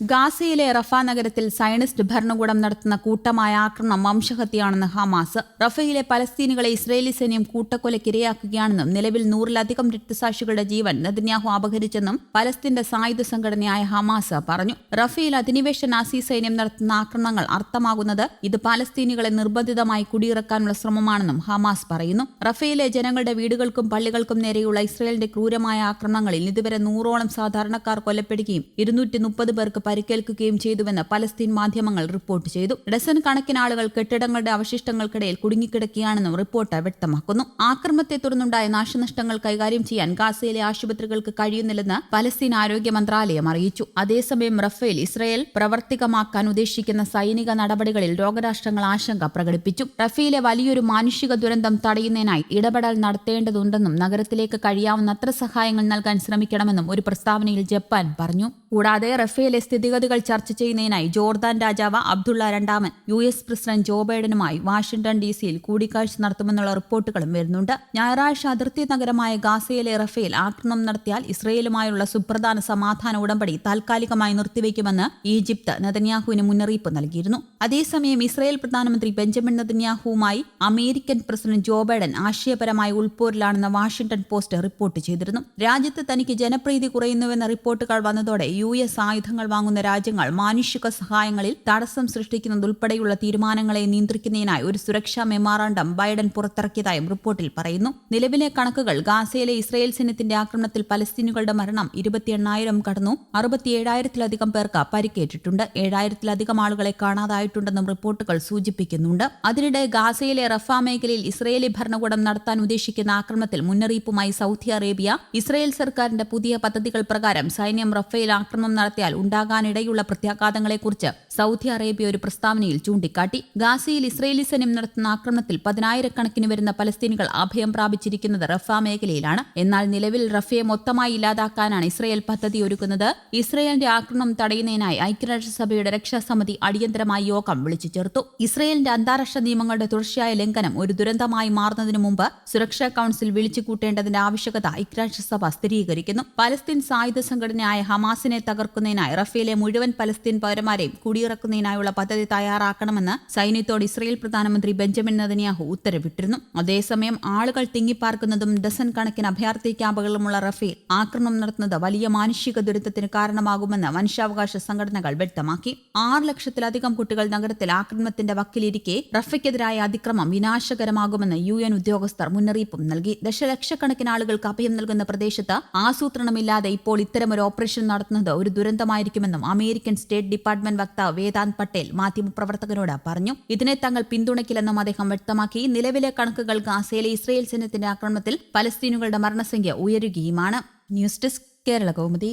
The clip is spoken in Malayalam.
ഗാസയിലെ റഫ നഗരത്തിൽ സയനിസ്റ്റ് ഭരണകൂടം നടത്തുന്ന കൂട്ടമായ ആക്രമണം വംശഹത്യയാണെന്ന് ഹമാസ്. റഫയിലെ പലസ്തീനുകളെ ഇസ്രയേലി സൈന്യം കൂട്ടക്കൊലക്കിരയാക്കുകയാണെന്നും നിലവിൽ നൂറിലധികം രക്തസാക്ഷികളുടെ ജീവൻ നെതന്യാഹു അപഹരിച്ചെന്നും പലസ്തീന്റെ സായുധ സംഘടനയായ ഹമാസ് പറഞ്ഞു. റഫയിൽ അധിനിവേശ നാസി സൈന്യം നടത്തുന്ന ആക്രമണങ്ങൾ അർത്ഥമാകുന്നത് ഇത് പലസ്തീനുകളെ നിർബന്ധിതമായി കുടിയിറക്കാനുള്ള ശ്രമമാണെന്നും ഹമാസ് പറയുന്നു. റഫയിലെ ജനങ്ങളുടെ വീടുകൾക്കും പള്ളികൾക്കും നേരെയുള്ള ഇസ്രയേലിന്റെ ക്രൂരമായ ആക്രമണങ്ങളിൽ ഇതുവരെ നൂറോളം സാധാരണക്കാർ കൊല്ലപ്പെടുകയും ഇരുന്നൂറ്റി പേർക്ക് പരിക്കേൽക്കുകയും ചെയ്തുവെന്ന് പലസ്തീൻ മാധ്യമങ്ങൾ റിപ്പോർട്ട് ചെയ്തു. ഡസൻ കണക്കിന് ആളുകൾ കെട്ടിടങ്ങളുടെ അവശിഷ്ടങ്ങൾക്കിടയിൽ കുടുങ്ങിക്കിടക്കുകയാണെന്നും റിപ്പോർട്ട് വ്യക്തമാക്കുന്നു. ആക്രമണത്തെ തുടർന്നുണ്ടായ നാശനഷ്ടങ്ങൾ കൈകാര്യം ചെയ്യാൻ ഗാസയിലെ ആശുപത്രികൾക്ക് കഴിയുന്നില്ലെന്ന് പലസ്തീൻ ആരോഗ്യ മന്ത്രാലയം അറിയിച്ചു. അതേസമയം റഫേൽ ഇസ്രയേൽ പ്രവർത്തികമാക്കാൻ ഉദ്ദേശിക്കുന്ന സൈനിക നടപടികളിൽ ലോകരാഷ്ട്രങ്ങൾ ആശങ്ക പ്രകടിപ്പിച്ചു. റഫേലെ വലിയൊരു മാനുഷിക ദുരന്തം തടയുന്നതിനായി ഇടപെടൽ നടത്തേണ്ടതുണ്ടെന്നും നഗരത്തിലേക്ക് കഴിയാവുന്നത്ര സഹായങ്ങൾ നൽകാൻ ശ്രമിക്കണമെന്നും ഒരു പ്രസ്താവനയിൽ ജപ്പാൻ പറഞ്ഞു. കൂടാതെ റഫേലെ സ്ഥിതിഗതികൾ ചർച്ച ചെയ്യുന്നതിനായി ജോർദാൻ രാജാവ് അബ്ദുള്ള രണ്ടാമൻ യു എസ് പ്രസിഡന്റ് ജോ ബൈഡനുമായി വാഷിംഗ്ടൺ ഡി സിയിൽ കൂടിക്കാഴ്ച നടത്തുമെന്നുള്ള റിപ്പോർട്ടുകളും വരുന്നുണ്ട്. ഞായറാഴ്ച അതിർത്തി നഗരമായ ഗാസയിലെ റഫേൽ ആക്രമണം നടത്തിയാൽ ഇസ്രയേലുമായുള്ള സുപ്രധാന സമാധാന ഉടമ്പടി താൽക്കാലികമായി നിർത്തിവെക്കുമെന്ന് ഈജിപ്ത് നെതന്യാഹുവിന് മുന്നറിയിപ്പ് നൽകിയിരുന്നു. അതേസമയം ഇസ്രയേൽ പ്രധാനമന്ത്രി ബെഞ്ചമിൻ നെതന്യാഹുവുമായി അമേരിക്കൻ പ്രസിഡന്റ് ജോ ബൈഡൻ ആശയപരമായ ഉൾപോരിലാണെന്ന് വാഷിംഗ്ടൺ പോസ്റ്റ് റിപ്പോർട്ട് ചെയ്തിരുന്നു. രാജ്യത്ത് തനിക്ക് ജനപ്രീതി കുറയുന്നുവെന്ന റിപ്പോർട്ടുകൾ വന്നതോടെ യു എസ് ആയുധങ്ങൾ വാങ്ങുന്ന രാജ്യങ്ങൾ മാനുഷിക സഹായങ്ങളിൽ തടസ്സം സൃഷ്ടിക്കുന്നതുൾപ്പെടെയുള്ള തീരുമാനങ്ങളെ നിയന്ത്രിക്കുന്നതിനായി ഒരു സുരക്ഷാ മെമ്മോറാണ്ടം ബൈഡൻ പുറത്തിറക്കിയതായും റിപ്പോർട്ടിൽ പറയുന്നു. നിലവിലെ കണക്കുകൾ ഗാസയിലെ ഇസ്രയേൽ സൈന്യത്തിന്റെ ആക്രമണത്തിൽ പലസ്തീനുകളുടെ മരണം ഇരുപത്തിയെണ്ണായിരം കടന്നു. അറുപത്തിയേഴായിരത്തിലധികം പേർക്ക് പരിക്കേറ്റിട്ടുണ്ട്. ഏഴായിരത്തിലധികം ആളുകളെ കാണാതായിട്ടുണ്ടെന്നും റിപ്പോർട്ടുകൾ സൂചിപ്പിക്കുന്നുണ്ട്. അതിനിടെ ഗാസയിലെ റഫ മേഖലയിൽ ഇസ്രയേലി ഭരണകൂടം നടത്താൻ ഉദ്ദേശിക്കുന്ന ആക്രമണത്തിൽ മുന്നറിയിപ്പുമായി സൗദി അറേബ്യ ഇസ്രയേൽ സർക്കാരിന്റെ പുതിയ പദ്ധതികൾ പ്രകാരം സൈന്യം റഫേൽ ആക്രമണം നടത്തിയാൽ ഉണ്ടാകാനിടയുള്ള പ്രത്യാഘാതങ്ങളെക്കുറിച്ച് സൗദി അറേബ്യ ഒരു പ്രസ്താവനയിൽ ചൂണ്ടിക്കാട്ടി. ഗാസയിൽ ഇസ്രയേലി സൈന്യം നടത്തുന്ന ആക്രമണത്തിൽ പതിനായിരക്കണക്കിന് വരുന്ന പലസ്തീനികൾ അഭയം പ്രാപിച്ചിരിക്കുന്നത് റഫ മേഖലയിലാണ്. എന്നാൽ നിലവിൽ റഫയെ മൊത്തമായി ഇല്ലാതാക്കാനാണ് ഇസ്രയേൽ പദ്ധതി ഒരുക്കുന്നത്. ഇസ്രയേലിന്റെ ആക്രമണം തടയുന്നതിനായി ഐക്യരാഷ്ട്രസഭയുടെ രക്ഷാസമിതി അടിയന്തരമായി യോഗം വിളിച്ചു ചേർത്തു. ഇസ്രയേലിന്റെ അന്താരാഷ്ട്ര നിയമങ്ങളുടെ തുടർച്ചയായ ലംഘനം ഒരു ദുരന്തമായി മാറുന്നതിനു മുമ്പ് സുരക്ഷാ കൌൺസിൽ വിളിച്ചു കൂട്ടേണ്ടതിന്റെ ആവശ്യകത ഐക്യരാഷ്ട്രസഭ സ്ഥിരീകരിക്കുന്നു. പലസ്തീൻ സായുധ സംഘടനയായ ഹമാസിനെ തകർക്കുന്നതിനായി റഫേലെ മുഴുവൻ പലസ്തീൻ പൗരന്മാരെയും കുടിയിറക്കുന്നതിനായുള്ള പദ്ധതി തയ്യാറാക്കണമെന്ന് സൈന്യത്തോട് ഇസ്രയേൽ പ്രധാനമന്ത്രി ബെഞ്ചമിൻ നദനിയാഹു ഉത്തരവിട്ടിരുന്നു. അതേസമയം ആളുകൾ തിങ്ങിപ്പാർക്കുന്നതും ഡസൻ കണക്കിന് അഭയാർത്ഥി ക്യാമ്പുകളുമുള്ള റഫേൽ ആക്രമണം നടത്തുന്നത് വലിയ മാനുഷിക ദുരിതത്തിന് കാരണമാകുമെന്ന് മനുഷ്യാവകാശ സംഘടനകൾ വ്യക്തമാക്കി. ആറ് ലക്ഷത്തിലധികം കുട്ടികൾ നഗരത്തിൽ ആക്രമണത്തിന്റെ വക്കിലിരിക്കെ റഫയ്ക്കെതിരായ അതിക്രമം വിനാശകരമാകുമെന്ന് യു എൻ ഉദ്യോഗസ്ഥർ മുന്നറിയിപ്പും നൽകി. ദശലക്ഷക്കണക്കിന് ആളുകൾക്ക് അഭയം നൽകുന്ന പ്രദേശത്ത് ആസൂത്രണമില്ലാതെ ഇപ്പോൾ ഇത്തരമൊരു ഓപ്പറേഷൻ നടത്തുന്നത് ഉണ്ടാകുന്നത് ഒരു ദുരന്തമായിരിക്കുമെന്നും അമേരിക്കൻ സ്റ്റേറ്റ് ഡിപ്പാർട്ട്മെന്റ് വക്താവ് വേദാന്ത് പട്ടേൽ മാധ്യമപ്രവർത്തകരോട് പറഞ്ഞു. ഇതിനെ തങ്ങൾ പിന്തുണയ്ക്കില്ലെന്നും അദ്ദേഹം വ്യക്തമാക്കി. നിലവിലെ കണക്കുകൾ ഗാസയിലെ ഇസ്രയേൽ സൈന്യത്തിന്റെ ആക്രമണത്തിൽ പലസ്തീനുകളുടെ മരണസംഖ്യ ഉയരുകയുമാണ്. News desk Kerala Kaumudi.